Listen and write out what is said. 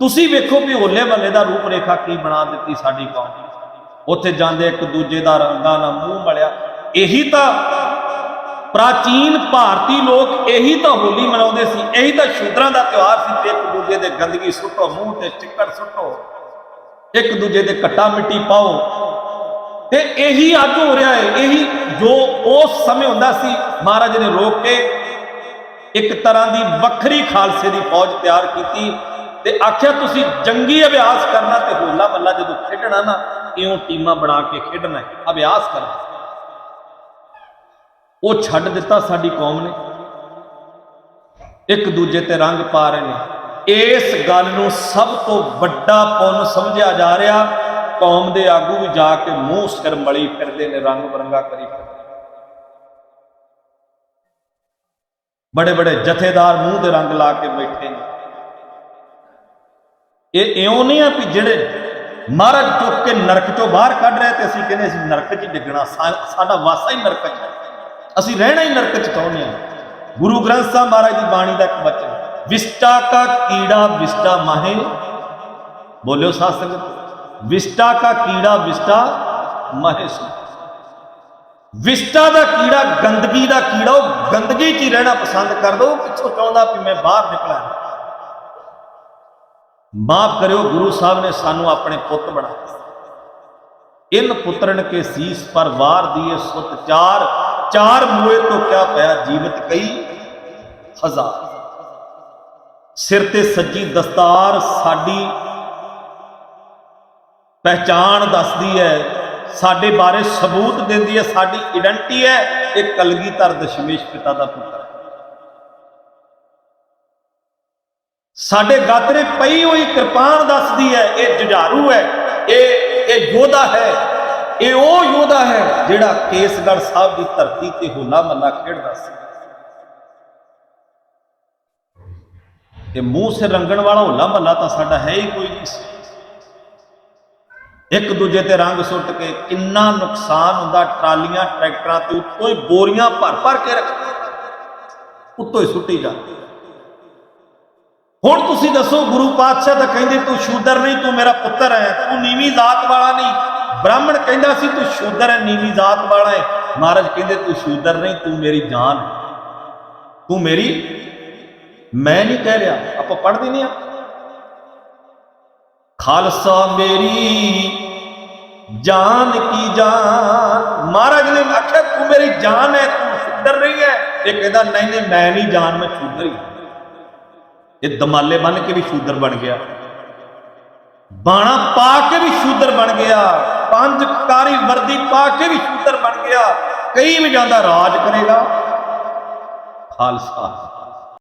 ਤੁਸੀਂ ਵੇਖੋ ਵੀ ਹੋਲੇ ਮਹੱਲੇ ਦਾ ਰੂਪ ਰੇਖਾ ਕੀ ਬਣਾ ਦਿੱਤੀ ਸਾਡੀ ਕੌਮ ਉੱਥੇ ਜਾਂਦੇ ਇੱਕ ਦੂਜੇ ਦਾ ਰੰਗਾਂ ਨਾਲ ਮੂੰਹ ਮਲਿਆ। ਇਹੀ ਤਾਂ ਪ੍ਰਾਚੀਨ ਭਾਰਤੀ ਲੋਕ ਇਹੀ ਤਾਂ ਹੋਲੀ ਮਨਾਉਂਦੇ ਸੀ, ਇਹੀ ਤਾਂ ਸ਼ੂਦਰਾਂ ਦਾ ਤਿਉਹਾਰ ਸੀ ਤੇ ਇੱਕ ਦੂਜੇ ਦੇ ਗੰਦਗੀ ਸੁੱਟੋ, ਮੂੰਹ ਤੇ ਚਿੱਕੜ ਸੁੱਟੋ, ਇੱਕ ਦੂਜੇ ਦੇ ਕੱਟਾ ਮਿੱਟੀ ਪਾਓ। ਤੇ ਇਹੀ ਅੱਜ ਹੋ ਰਿਹਾ ਹੈ, ਇਹੀ ਜੋ ਉਸ ਸਮੇਂ ਹੁੰਦਾ ਸੀ, ਮਹਾਰਾਜ ਨੇ ਰੋਕ ਕੇ ਇੱਕ ਤਰ੍ਹਾਂ ਦੀ ਵੱਖਰੀ ਖਾਲਸੇ ਦੀ ਫੌਜ ਤਿਆਰ ਕੀਤੀ। ਤੇ ਆਖਿਆ, ਤੁਸੀਂ ਜੰਗੀ ਅਭਿਆਸ ਕਰਨਾ ਤੇ ਹੋਲਾ ਮੱਲਾ ਜਦੋਂ ਖੇਡਣਾ ਨਾ, ਇਉਂ ਟੀਮਾਂ ਬਣਾ ਕੇ ਖੇਡਣਾ ਅਭਿਆਸ ਕਰਨਾ ਉਹ ਛੱਡ ਦਿੱਤਾ ਸਾਡੀ ਕੌਮ ਨੇ। ਇੱਕ ਦੂਜੇ ਤੇ ਰੰਗ ਪਾ ਰਹੇ ਨੇ। ਇਸ ਗੱਲ ਨੂੰ ਸਭ ਤੋਂ ਵੱਡਾ ਪੁੰਨ ਸਮਝਿਆ ਜਾ ਰਿਹਾ। ਕੌਮ ਦੇ ਆਗੂ ਵੀ ਜਾ ਕੇ ਮੂੰਹ ਸਿਰ ਮਲੀ ਫਿਰਦੇ ਨੇ, ਰੰਗ ਬਰੰਗਾ ਕਰੀ ਫਿਰਦੇ ਬੜੇ ਬੜੇ ਜਥੇਦਾਰ ਮੂੰਹ ਦੇ ਰੰਗ ਲਾ ਕੇ ਬੈਠੇ ਨੇ। ਇਹ ਇਉਂ ਨਹੀਂ ਆ ਵੀ ਜਿਹੜੇ ਮਹਾਰਾਜ ਚੁੱਕ ਕੇ ਨਰਕ ਚੋਂ ਬਾਹਰ ਕੱਢ ਰਿਹਾ ਤੇ ਅਸੀਂ ਕਹਿੰਦੇ ਅਸੀਂ ਨਰਕ 'ਚ ਡਿੱਗਣਾ ਸਾਡਾ ਵਾਸਾ ਹੀ ਨਰਕ 'ਚ ਅਸੀਂ ਰਹਿਣਾ ਹੀ ਨਰਕ 'ਚ ਚਾਹੁੰਦੇ ਹਾਂ ਗੁਰੂ ਗ੍ਰੰਥ ਸਾਹਿਬ ਮਹਾਰਾਜ ਦੀ ਬਾਣੀ ਦਾ ਇੱਕ ਬਚਨ ਵਿਸ਼ਟਾ ਕਾ ਕੀੜਾ ਵਿਸ਼ਟਾ ਮਾਹੇ। ਬੋਲਿਓ ਸਾਧ ਸੰਗਤ, ਵਿਸ਼ਟਾ ਕਾ ਕੀੜਾ ਵਿਸ਼ਟਾ ਮਾਹੇ ਸੋ। ਵਿਸ਼ਟਾ ਦਾ ਕੀੜਾ, ਗੰਦਗੀ ਦਾ ਕੀੜਾ, ਉਹ ਗੰਦਗੀ 'ਚ ਹੀ ਰਹਿਣਾ ਪਸੰਦ ਕਰਦਾ ਉਹ ਪਿੱਛੋਂ ਚਾਹੁੰਦਾ ਵੀ ਮੈਂ ਬਾਹਰ ਨਿਕਲਾਂ। ਮਾਫ ਕਰਿਓ, ਗੁਰੂ ਸਾਹਿਬ ਨੇ ਸਾਨੂੰ ਆਪਣੇ ਪੁੱਤ ਬਣਾਇਆ ਇਨ ਪੁੱਤਰਨ ਕੇ ਸੀਸ ਪਰ ਵਾਰ ਦੀਏ ਸੁਤ ਚਾਰ ਚਾਰ ਮੂਏ ਤੋਂ ਕਿਆ ਪਿਆ ਜੀਵਤ ਕਈ? ਹਜ਼ਾਰ। ਸਿਰ ਤੇ ਸੱਜੀ ਦਸਤਾਰ ਸਾਡੀ ਪਹਿਚਾਣ ਦੱਸਦੀ ਹੈ, ਸਾਡੇ ਬਾਰੇ ਸਬੂਤ ਦਿੰਦੀ ਹੈ, ਸਾਡੀ ਆਇਡੈਂਟੀ ਹੈ, ਇਹ ਕਲਗੀਧਰ ਦਸ਼ਮੇਸ਼ ਪਿਤਾ ਦਾ ਪੁੱਤਰ ਹੈ। ਸਾਡੇ ਗਾਤਰੇ ਪਈ ਹੋਈ ਕਿਰਪਾਨ ਦੱਸਦੀ ਹੈ, ਇਹ ਜੁਝਾਰੂ ਹੈ, ਇਹ ਇਹ ਯੋਧਾ ਹੈ, ਇਹ ਉਹ ਯੋਧਾ ਹੈ ਜਿਹੜਾ ਕੇਸਗੜ੍ਹ ਸਾਹਿਬ ਦੀ ਧਰਤੀ ਤੇ ਹੋਲਾ ਮੱਲਾ ਖੇਡਦਾ ਸੀ। ਇਹ ਮੂੰਹ ਸੇ ਰੰਗਣ ਵਾਲਾ ਹੋਲਾ ਮੱਲਾ ਤਾਂ ਸਾਡਾ ਹੈ ਹੀ ਕੋਈ ਨਹੀਂ ਇੱਕ ਦੂਜੇ ਤੇ ਰੰਗ ਸੁੱਟ ਕੇ ਕਿੰਨਾ ਨੁਕਸਾਨ ਹੁੰਦਾ, ਟਰਾਲੀਆਂ, ਟਰੈਕਟਰਾਂ ਤੇ ਉੱਤੋਂ ਹੀ ਬੋਰੀਆਂ ਭਰ ਭਰ ਕੇ ਰੱਖਦੇ। ਉੱਤੋਂ ਹੀ ਸੁੱਟੀ ਜਾਂਦੀ। ਹੁਣ ਤੁਸੀਂ ਦੱਸੋ, ਗੁਰੂ ਪਾਤਸ਼ਾਹ ਤਾਂ ਕਹਿੰਦੇ, ਤੂੰ ਸ਼ੂਦਰ ਨਹੀਂ, ਤੂੰ ਮੇਰਾ ਪੁੱਤਰ ਹੈ, ਤੂੰ ਨੀਵੀਂ ਜ਼ਾਤ ਵਾਲਾ ਨਹੀਂ। ਬ੍ਰਾਹਮਣ ਕਹਿੰਦਾ ਸੀ, ਤੂੰ ਸ਼ੂਦਰ ਹੈ, ਨੀਵੀਂ ਜ਼ਾਤ ਵਾਲਾ ਹੈ। ਮਹਾਰਾਜ ਕਹਿੰਦੇ, ਤੂੰ ਸ਼ੂਦਰ ਨਹੀਂ, ਤੂੰ ਮੇਰੀ ਜਾਨ ਤੂੰ ਮੇਰੀ, ਮੈਂ ਨਹੀਂ ਕਹਿ ਰਿਹਾ, ਆਪਾਂ ਪੜ੍ਹਦੇ ਨਹੀਂ ਆ ਖਾਲਸਾ ਮੇਰੀ, ਜਾਨ ਕੀ ਜਾਨ? ਮਹਾਰਾਜ ਨੇ ਆਖਿਆ, ਤੂੰ ਮੇਰੀ ਜਾਨ ਹੈ, ਤੂੰ ਸ਼ੂਦਰ ਨਹੀਂ ਹੈ। ਇਹ ਕਹਿੰਦਾ, ਨਹੀਂ ਨਹੀਂ, ਮੈਂ ਨਹੀਂ ਜਾਨ, ਮੈਂ ਸ਼ੂਦਰ ਹੀ ਹਾਂ। ਇਹ ਦਮਾਲੇ ਬਣ ਕੇ ਵੀ ਸ਼ੂਦਰ ਬਣ ਗਿਆ। ਬਾਣਾ ਪਾ ਕੇ ਵੀ ਸ਼ੂਦਰ ਬਣ ਗਿਆ। ਪੰਜ ਕਾਰੀ ਵਰਦੀ ਪਾ ਕੇ ਵੀ ਸ਼ੂਦਰ ਬਣ ਗਿਆ। ਕਈ ਵੀ ਜਾਂਦਾ ਰਾਜ ਕਰੇਗਾ। ਖਾਲਸਾ।